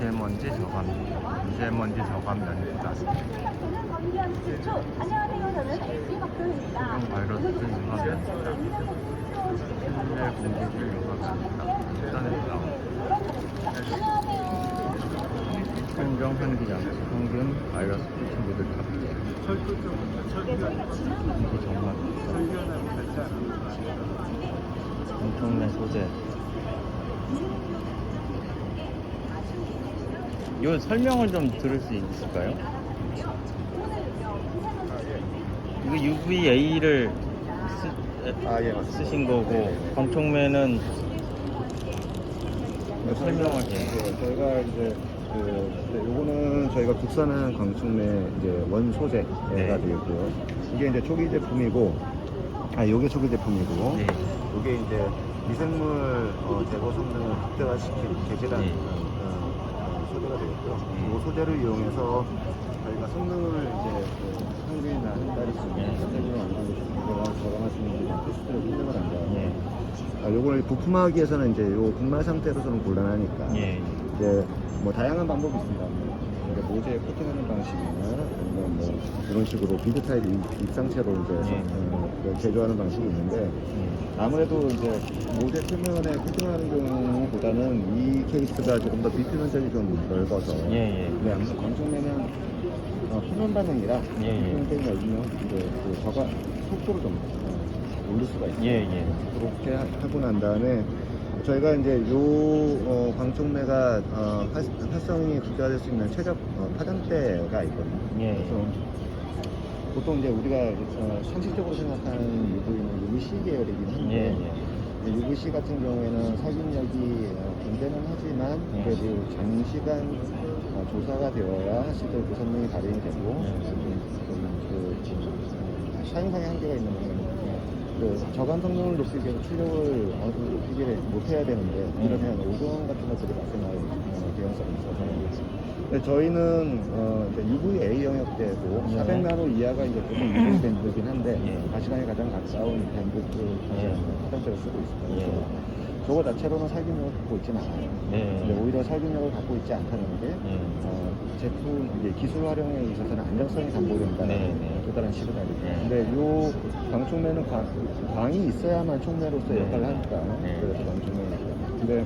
미세먼지 저감 미세먼지 저감 연구다 안녕하세요. 저는 LG 박도입니다. 바이러스 유감 연구다 실내 공기질 유감 연구다 인터넷 현정 현기장 평균 바이러스 친구들 탑재 정말 엄청난 소재 이 설명을 좀 들을 수 있을까요? 이거 UVA를 아, 예, 맞습니다. 쓰신 거고 방촉매는 설명을 해. 네, 저희가 이제 그 네, 요거는 저희가 국산한 광축매 이제 원 소재가 네. 되어 있고요. 이게 이제 초기 제품이고, 아 요게 초기 제품이고, 네. 요게 이제 미생물 어, 제거 성능을 극대화시킨 개질한 네. 어, 어, 소재가 되겠고요. 네. 이 소재를 이용해서 저희가 성능을 이제 그 평균이나 한 달이 수 네. 있는 선생님을 어느 정도 제가 저감할 수 있는 테스트를 훈련을 한 다음에 예. 아, 요걸 부품하기 위해서는 이제 요 분말 상태로서는 곤란하니까 예. 이제 뭐 다양한 방법이 있습니다. 이제 모재에 코팅하는 방식이나 아니면 뭐 이런 식으로 비드 타입 입- 입상체로 이제 예. 어, 그 제조하는 방식이 있는데 예. 아무래도 이제 모재 표면에 코팅하는 경우보다는 이 케이스가 조금 더 비트 면적이 좀 넓어서 예, 예. 네, 아무튼 광촉매는 어, 표면 반응이라 예, 예. 표면이 넓으면 이제 그 저가 속도를 좀 어, 올릴 수가 있어요. 예, 예. 그렇게 하- 하고 난 다음에 저희가 이제 요 어, 광촉매가 어, 활, 활성이 국가될 수 있는 최적 어, 파장대가 있거든요. 예. 그래서 보통 이제 우리가 어, 상식적으로 생각하는 UV는 UVC 계열이긴 한데 예, 예. UVC 같은 경우에는 살균력이 어, 존재는 하지만 예. 그래도 장시간 어, 조사가 되어야 실제로 그 성능이 발휘이 되고 예. 좀, 좀 그, 사용상의 한계가 있는 거는 그 저감 성능을 높이기 위해서 출력을 어느 정도 높이기를 못해야 되는데 이러면 오존 같은 것들이 발생할 어, 개연성이 있어서 근데 저희는 어, 이제 UVA 영역대고 네. 400나노 이하가 이제 보통 유효 밴드긴 한데 예. 가시관에 가장 가까운 밴드 그 예. 화장대를 쓰고 있습니다. 예. 그래서 저거 자체로는 살균력을 갖고 있지는 않아요. 근데 네. 오히려 살균력을 갖고 있지 않다는 게 예. 어, 제품 이제 기술 활용에 있어서는 안정성이 담보된다는 네, 네. 또 다른 시그널이죠. 네. 근데 요 광촉매는 광, 광이 있어야만 촉매로서 네. 역할을 하니까 네. 그래서 광촉매니까. 근데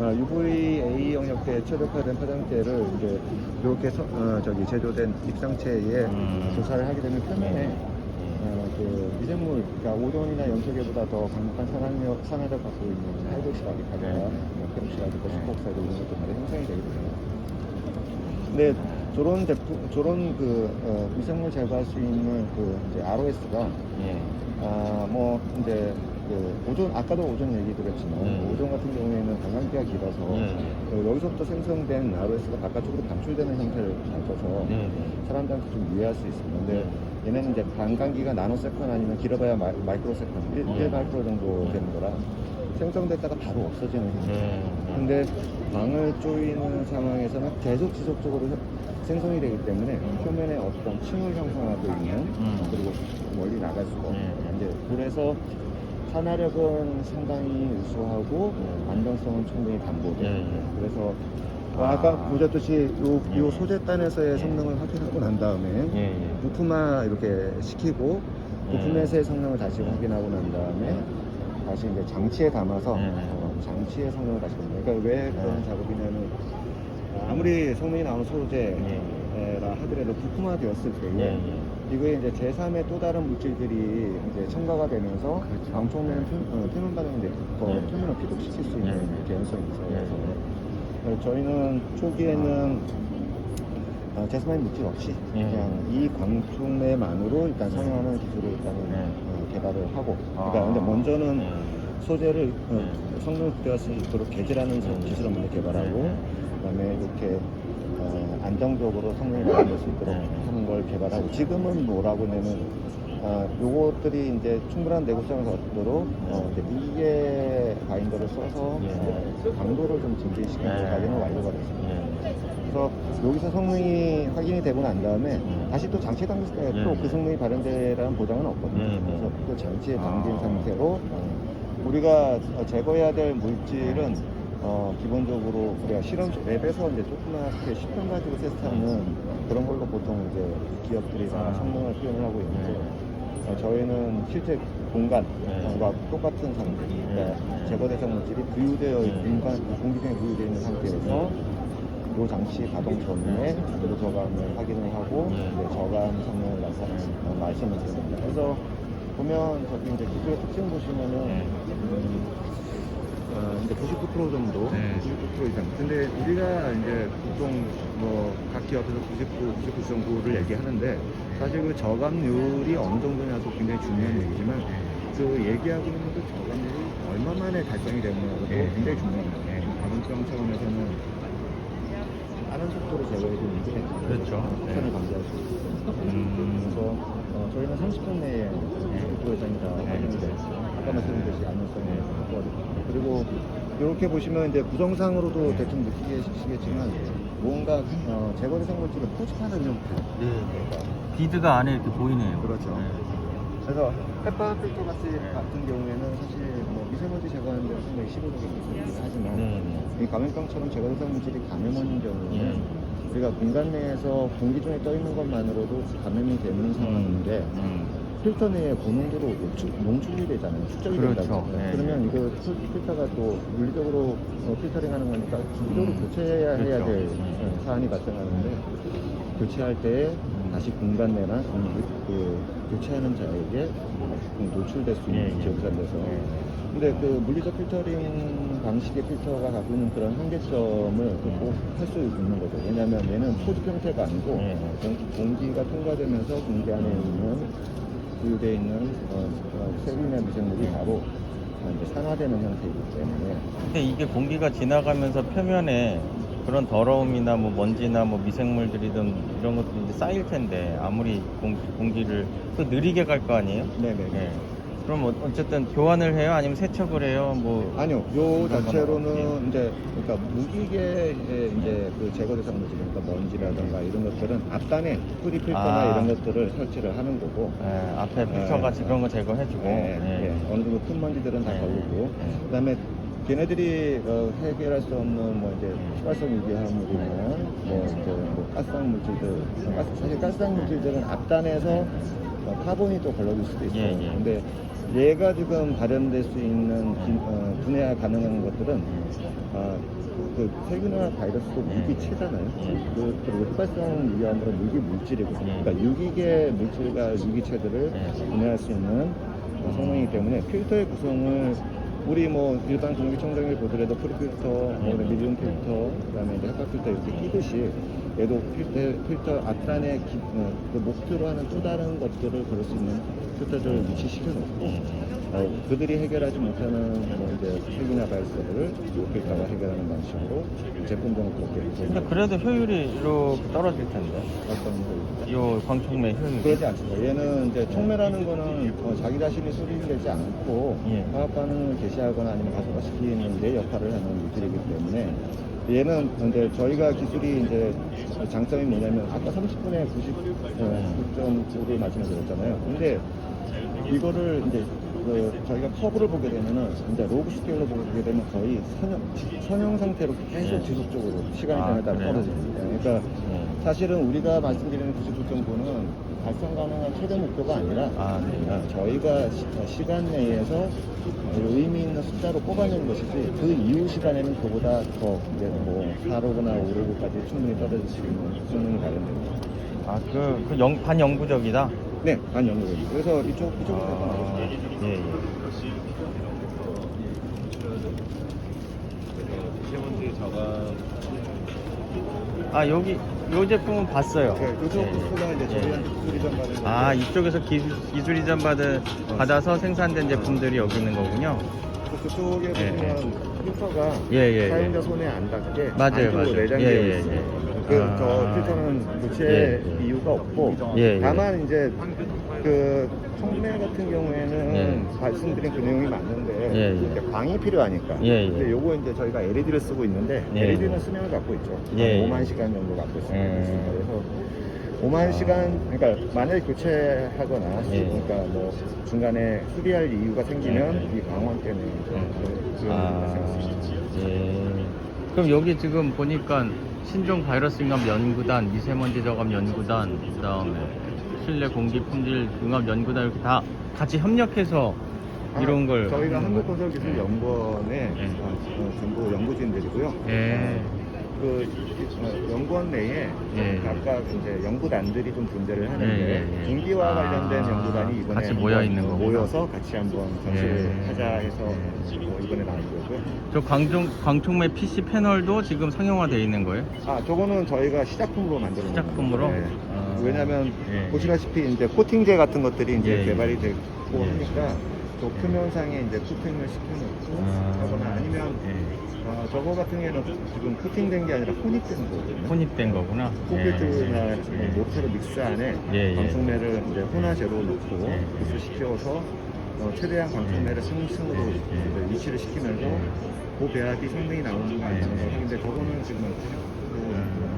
아, UVA 영역대 최적화된 파장대를 이제 이렇게 서- 어, 저기 제조된 입상체에 음. 조사를 하게 되면 표면에 네. 어, 그 미생물, 그러니까 오존이나 염소계보다 더 강력한 산화력, 산화력 갖고 있는 하이드록시라기카드나 네. 뭐 페록시라기카, 네. 슈퍼옥사이드 이런 바로 형성이 되거든요. 근데 저런 제품, 저런 그 어, 미생물 제거할 수 있는 그 이제 ROS가 예. 아, 뭐 이제 그 오존 아까도 오존 얘기 드렸지만 음. 오존 같은 경우에는 관광기가 길어서 네. 어, 여기서부터 생성된 ROS가 바깥쪽으로 방출되는 형태를 가져서 네. 사람들한테 좀 유해할 수 있습니다. 근데 얘네는 이제 반감기가 나노세컨 아니면 길어봐야 마이, 마이크로세컨, 1, 네. 1 마이크로 정도 되는 거라 생성됐다가 바로 없어지는 형태. 네. 근데 방을 조이는 상황에서는 계속 지속적으로 생성이 되기 때문에 표면에 어떤 층을 형성하고 있는 음. 그리고 멀리 나갈 수가 네. 이제 그래서 산화력은 상당히 우수하고 네. 안정성은 충분히 예. 그래서 아. 아까 보셨듯이 요, 요 예. 소재단에서의 예. 성능을 확인하고 난 다음에 예, 예. 부품화 이렇게 시키고 예. 부품에서의 성능을 다시 확인하고 난 다음에 다시 이제 장치에 담아서 예. 어, 장치의 성능을 다시 보는 그러니까 왜 그런 예. 작업이냐면 아무리 성능이 나오는 소재라 예. 하더라도 부품화되었을 예, 예. 이거에 이제 제3의 또 다른 물질들이 이제 첨가가 되면서 그렇죠. 방촉면 표- 어, 표면 더 예. 표면을 비독시킬 수 있는 예. 개연성이 있어요. 예. 그래서 어, 저희는 초기에는 어, 제스마인 물질 없이 예. 그냥 이 광촉매만으로 일단 사용하는 기술을 일단은 예. 어, 개발을 하고 아. 그러니까 근데 먼저는 예. 소재를 어, 수 있도록 개질하는. 기술을 먼저 개발하고 예. 그다음에 이렇게 어, 안정적으로 성능이 나올 수 있도록 예. 하는 걸 개발하고 지금은 뭐라고 하냐면 아, 요것들이 이제 충분한 내구성을 갖도록 어, 이제 미개 바인더를 써서 예. 어, 강도를 좀 증대시키는 예. 과정은 완료가 됐습니다. 예. 그래서 여기서 성능이 확인이 되고 난 다음에 예. 다시 또 장치에 담겼을 때 예. 또그 성능이 발현되라는 보장은 없거든요. 예. 그래서 또 장치에 담긴 아. 상태로 어, 우리가 제거해야 될 물질은 어, 기본적으로 우리가 실험 앱에서 이제 조그맣게 10편 가지고 테스트하는 그런 걸로 보통 이제 기업들이 다 아. 성능을 표현을 하고 있는데 네. 어, 저희는 실제 공간과 네. 똑같은 상태, 그러니까 네. 제거 대상 물질이 부유되어 네. 있는 공간, 공기 중에 부유되어 있는 상태에서 이 장치 가동 전에 온도 저감을 확인을 하고 네. 이제 저감 성능을 나타내는 어, 말씀을 드립니다. 그래서 보면 저기 이제 기술의 특징 보시면은 네. 음, 어, 이제 99% 정도, 네. 99% 이상. 근데 우리가 이제 보통 뭐각 기업에서 99, 99 정도를 얘기하는데 사실 그 저감률이 어느 정도냐도 굉장히 중요한 얘기지만 그 얘기하고 있는 그 저감률이 얼마 만에 달성이 되느냐도 네. 굉장히 중요합니다. 네. 가능성 차원에서는 빠른 속도로 제거해주는 게 그렇죠. 폭탄을 네. 방지할 수 있습니다. 음. 그래서 어, 저희는 30분 내에 99% 이상이 다 네. 됐어요. 아까 말씀드렸듯이 안전성이 확보하고 그리고 이렇게 보시면 이제 구성상으로도 네. 대충 느끼시겠지만 뭔가 어, 제거 대상 물질을 포집하는 형태. 네. 비드가 안에 이렇게 보이네요. 그렇죠. 네. 그래서 페파 필터 가스 같은 경우에는 사실 뭐 미세먼지 제거하는 데는 상당히 시도적이긴 하지만 네. 이 감염병처럼 제거 대상 물질이 감염원인 경우는 네. 우리가 공간 내에서 공기 중에 떠 있는 것만으로도 감염이 되는 상황인데 음. 필터 내에 고농도로 농출이 되잖아요. 축적이 그렇죠. 된다고. 네. 그러면 이거 필- 필터가 또 물리적으로 어, 필터링 하는 거니까 주기적으로 음. 교체해야 해야 그렇죠. 될 음. 어, 사안이 발생하는데 교체할 때 다시 공간 내나 음, 그 교체하는 자에게 노출될 수 있는 예, 예. 지역산돼서 예. 근데 그 물리적 필터링 방식의 필터가 갖고 있는 그런 한계점을 꼭할수 있는 거죠. 왜냐하면 얘는 포집 형태가 아니고 예. 공- 공기가 통과되면서 공기 안에 있는 부유되어 있는 어, 어, 세균의 미생물이 바로 산화되는 형태이기 때문에 근데 이게 공기가 지나가면서 표면에 그런 더러움이나 뭐 먼지나 뭐 미생물들이든 이런 것들이 이제 쌓일 텐데 아무리 공, 공기를 또 느리게 갈 거 아니에요? 네네. 예. 그럼 어- 어쨌든 교환을 해요? 아니면 세척을 해요? 뭐 아니요, 요 그런 건 자체로는 이제 그러니까 무기계 이제 그 제거 대상 물질, 그러니까 먼지라든가 이런 것들은 앞단에 뿌리 필터나 아. 이런 것들을 설치를 하는 거고 예, 앞에 필터 같이 예. 그런 거 제거해주고 예, 예. 예. 어느 정도 큰 먼지들은 다 예. 걸리고 예. 그다음에 걔네들이 어, 해결할 수 없는 뭐 이제 휘발성 유기화물이나 뭐 이제 뭐 가스성 물질들 가스, 사실 가스성 물질들은 앞단에서 어, 카본이 또 걸러질 수도 있어요. 예, 예. 근데 얘가 지금 발현될 수 있는 기- 어, 분해 가능한 것들은 어, 그 세균이나 바이러스도 예. 유기체잖아요. 예. 그, 그리고 휘발성 유기화물은 유기 물질이거든요. 예. 그러니까 유기계 물질과 유기체들을 예. 분해할 수 있는 어, 성능이기 때문에 필터의 구성을 우리 뭐 일반 공기청정기를 보더라도 프리필터, 뭐 네. 미디움 필터, 그다음에 이제 헤파 필터 이렇게 끼듯이 얘도 필터, 필터 앞단에 기, 어, 그 목표로 하는 또 다른 것들을 그럴 수 있는 필터들을 위치시켜 놓고 어, 그들이 해결하지 못하는 뭐 이제 세균이나 바이러스들을 이 필터가 해결하는 방식으로 제품종을 그렇게 근데 그래도 효율이 이렇게 떨어질 텐데 어떤 거입니다. 요 광촉매 효율이 그러지 않습니다. 얘는 이제 촉매라는 거는 어, 자기 자신이 내지 않고 예. 화학 반응을 개시 하거나 아니면 가속화시키는 데 역할을 하는 물질이기 때문에 얘는 근데 저희가 기술이 이제 장점이 뭐냐면 아까 30분에 99.9를 말씀을 드렸잖아요. 근데 이거를 이제 그 저희가 커브를 보게 되면은 이제 로그 스케일로 보게 되면 거의 선형, 선형 상태로 계속 예. 지속적으로 시간이 아, 지나다 그래요? 떨어집니다. 그러니까 예. 사실은 우리가 말씀드리는 99.9는 달성 가능한 최대 목표가 아니라 아, 네. 아, 저희가 시, 간 내에서 의미 있는 숫자로 뽑아내는 것이지 그 이후 시간에는 그보다 더 이제 뭐 4로그나 5로그까지 충분히 떨어질 수 있는 성능이 발현됩니다. 아 그 그 영, 반영구적이다 네, 반영구적입니다. 그래서 이쪽 이쪽으로 아, 아... 예, 예. 저감 아 여기 요 제품은 봤어요. 네, 이쪽 예, 예. 부스가 이제 예. 저희한테 기술 이전 받은 건데 아 이쪽에서 기술, 기술 이전 받은 받아서 생산된 제품들이 여기 있는 거군요. 그쪽에 예, 보시면 필터가 예, 예, 사용자 예. 손에 안 닿게 맞아요, 안쪽으로 맞아요. 내장되어 예, 예, 있어요. 예. 그, 아. 저 필터는 교체 예, 예. 이유가 없고 예, 예. 다만 이제 그 촉매 같은 경우에는 예. 말씀드린 그 내용이 맞는데 예, 예. 이제 광이 필요하니까 예, 예. 근데 요거 이제 저희가 LED를 쓰고 있는데 예. LED는 수명을 갖고 있죠 예, 예. 5만 시간 정도 갖고 있습니다 예. 그래서 5만 아. 시간 그러니까 만약에 교체하거나 예. 그러니까 뭐 중간에 수리할 이유가 생기면 네. 이 강원 때문에 음. 그런 아. 예. 그럼 여기 지금 보니까 신종 바이러스 응합 연구단, 미세먼지 저감 연구단, 그다음에 실내 공기 품질 응합 연구단 이렇게 다 같이 협력해서 이런 걸 아, 저희가 하는 거예요? 한국건설기술연구원의 예. 어, 어, 전부 연구진들이고요. 예. 어, 그 어, 연구원 내에 예. 각각 이제 연구단들이 좀 존재를 하는데 예, 예, 예. 공기와 아, 관련된 연구단이 이번에 같이 한번 모여 있는 거구나. 모여서 같이 한번 전시를 예. 하자 해서 예. 뭐 이번에 나온 거고요. 저 광종 광촉매 PC 패널도 지금 상용화되어 있는 거예요? 아, 저거는 저희가 시작품으로 만들어 놓은 시작품으로? 거예요. 아. 왜냐면 예. 보시다시피 이제 코팅제 같은 것들이 이제 예, 예. 개발이 되고 예. 하니까 또 표면상에 이제 코팅을 시켜놓고 아. 하거나 아니면 예. 어, 저거 같은 경우에는 지금 코팅된 게 아니라 혼입된 거거든요. 혼입된 거구나. 콘크리트나 예. 예. 모터로 믹스 안에 예, 예. 광촉매를 이제 혼화제로 넣고 예. 믹스시켜서 어, 최대한 광촉매를 예. 승승으로 예. 위치를 시키면서 예. 그 배합이 상당히 나오는 거 예. 아니냐는 걸 하는데 저거는 지금 음.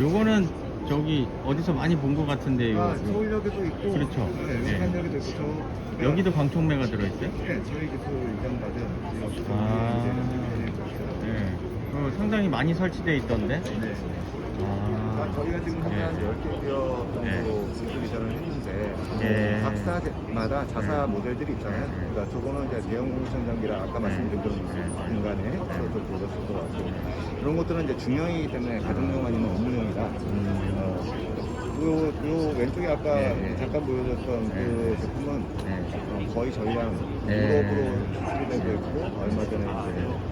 요거는 저기 어디서 많이 본 것 같은데 요 아, 서울역에도 있고 그렇죠. 네, 예. 울산역에도 있고 저 여기도 광촉매가 들어있어요? 네, 저희 기술 이전 받은 아. 예. 그 상당히 많이 설치돼 있던데. 네. 아. 저희가 지금 한 예. 10개 기업 정도 예. 이전을 했는데 예. 각사마다 자사 예. 모델들이 있잖아요. 예. 그러니까 저거는 이제 대형 공성장기라 아까 말씀드린 그런 예. 공간에 서도 보셨을 것 같고 그런 것들은 이제 중형이기 때문에 가정용 아니면 업무용이다. 음. 어, 요, 요 왼쪽에 아까 예, 예. 잠깐 보여줬던 그 제품은 예. 어, 거의 저희랑 예. 유럽으로 수출이 되고 있고 얼마 전에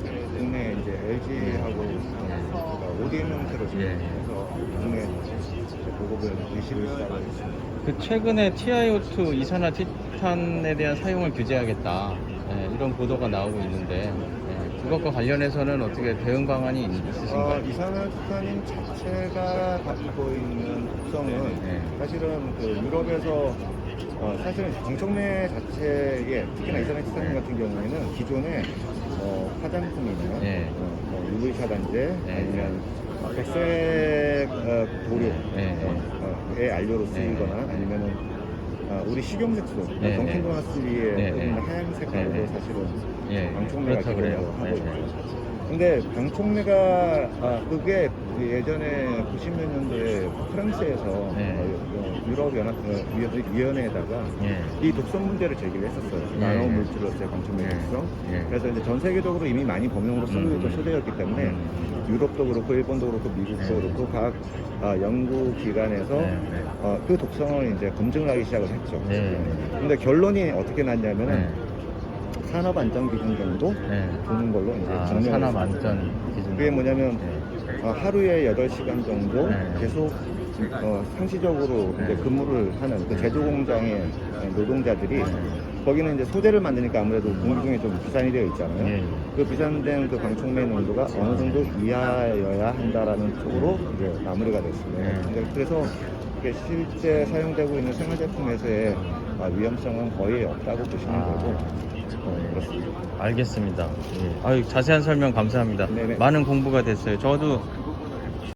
이제 국내 이제 LG하고 그러니까 ODM 형태로 지금 이제 보급을 시작을 했습니다. 그 최근에 TiO2 이산화 티탄에 대한 사용을 규제하겠다 예, 이런 보도가 나오고 있는데 예, 그것과 관련해서는 어떻게 대응 방안이 있- 어, 있으신가요? 이산화탄인 자체가 갖고 있는 특성은 네. 사실은 그 유럽에서 어, 사실은 정촉매 자체에 특히나 이산화탄 네. 같은 경우에는 기존에 어, 화장품이나 네. 어, 뭐 UV 차단제 네. 아니면 백색 어, 도료에 네. 어, 알료로 쓰이거나 아니면은 어, 우리 식용색소 네. 위에 네. 네. 네. 하얀 색깔로 네. 사실은 예, 방촉매가 그렇다 그래요. 하고 네, 있죠. 근데 방촉매가 아, 그게 그 예전에 90몇 년도에 프랑스에서 네. 어, 유럽 연합 어, 위원- 위원회에다가 예. 이 독성 문제를 제기를 했었어요. 예. 나노 물질로서의 예. 독성. 예. 그래서 이제 전 세계적으로 이미 많이 범용으로 쓰고 음. 있던 소재였기 때문에 음. 유럽도 그렇고 일본도 그렇고 미국도 예. 그렇고 각 아, 연구 기관에서 네, 네. 어, 그 독성을 이제 검증을 하기 시작을 했죠. 네. 근데 결론이 어떻게 났냐면은 네. 산업 안전 기준 정도 네. 두는 걸로 이제 아, 정리를 산업. 안전 기준. 그게 뭐냐면 네. 어, 하루에 8시간 정도 네. 계속 어, 상시적으로 네. 이제 근무를 하는 그 제조 공장의 노동자들이 네. 거기는 이제 소재를 만드니까 아무래도 공기 중에 좀 비산이 되어 있잖아요. 예. 그 비산된 그 방촉매 농도가 어느 정도 이하여야 한다라는 쪽으로 이제 마무리가 됐습니다. 네. 근데 그래서 실제 사용되고 있는 생활제품에서의 아, 위험성은 거의 없다고 보시면 아. 되고 어, 그렇습니다. 알겠습니다. 예. 아유, 자세한 설명 감사합니다. 네네. 많은 공부가 됐어요. 저도